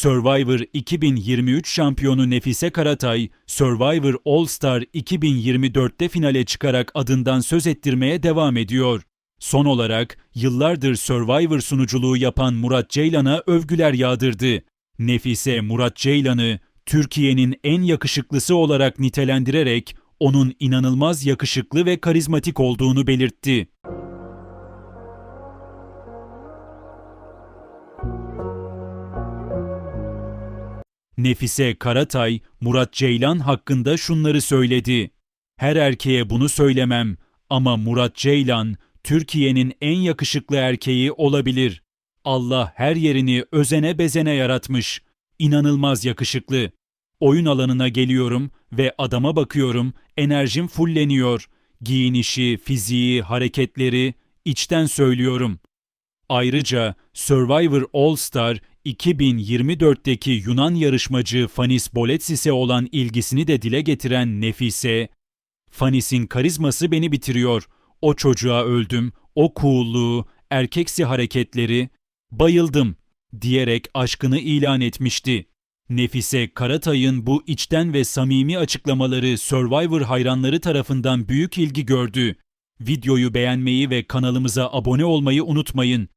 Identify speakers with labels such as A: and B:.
A: Survivor 2023 şampiyonu Nefise Karatay, Survivor All Star 2024'te finale çıkarak adından söz ettirmeye devam ediyor. Son olarak yıllardır Survivor sunuculuğu yapan Murat Ceylan'a övgüler yağdırdı. Nefise Murat Ceylan'ı Türkiye'nin en yakışıklısı olarak nitelendirerek onun inanılmaz yakışıklı ve karizmatik olduğunu belirtti. Nefise Karatay, Murat Ceylan hakkında şunları söyledi. Her erkeğe bunu söylemem ama Murat Ceylan Türkiye'nin en yakışıklı erkeği olabilir. Allah her yerini özene bezene yaratmış. İnanılmaz yakışıklı. Oyun alanına geliyorum ve adama bakıyorum, enerjim fulleniyor. Giyinişi, fiziği, hareketleri içten söylüyorum. Ayrıca Survivor All Star 2024'teki Yunan yarışmacı Fanis Boletsis'e olan ilgisini de dile getiren Nefise, Fanis'in karizması beni bitiriyor. O çocuğa öldüm, o coolluğu, erkeksi hareketleri, bayıldım diyerek aşkını ilan etmişti. Nefise Karatay'ın bu içten ve samimi açıklamaları Survivor hayranları tarafından büyük ilgi gördü. Videoyu beğenmeyi ve kanalımıza abone olmayı unutmayın.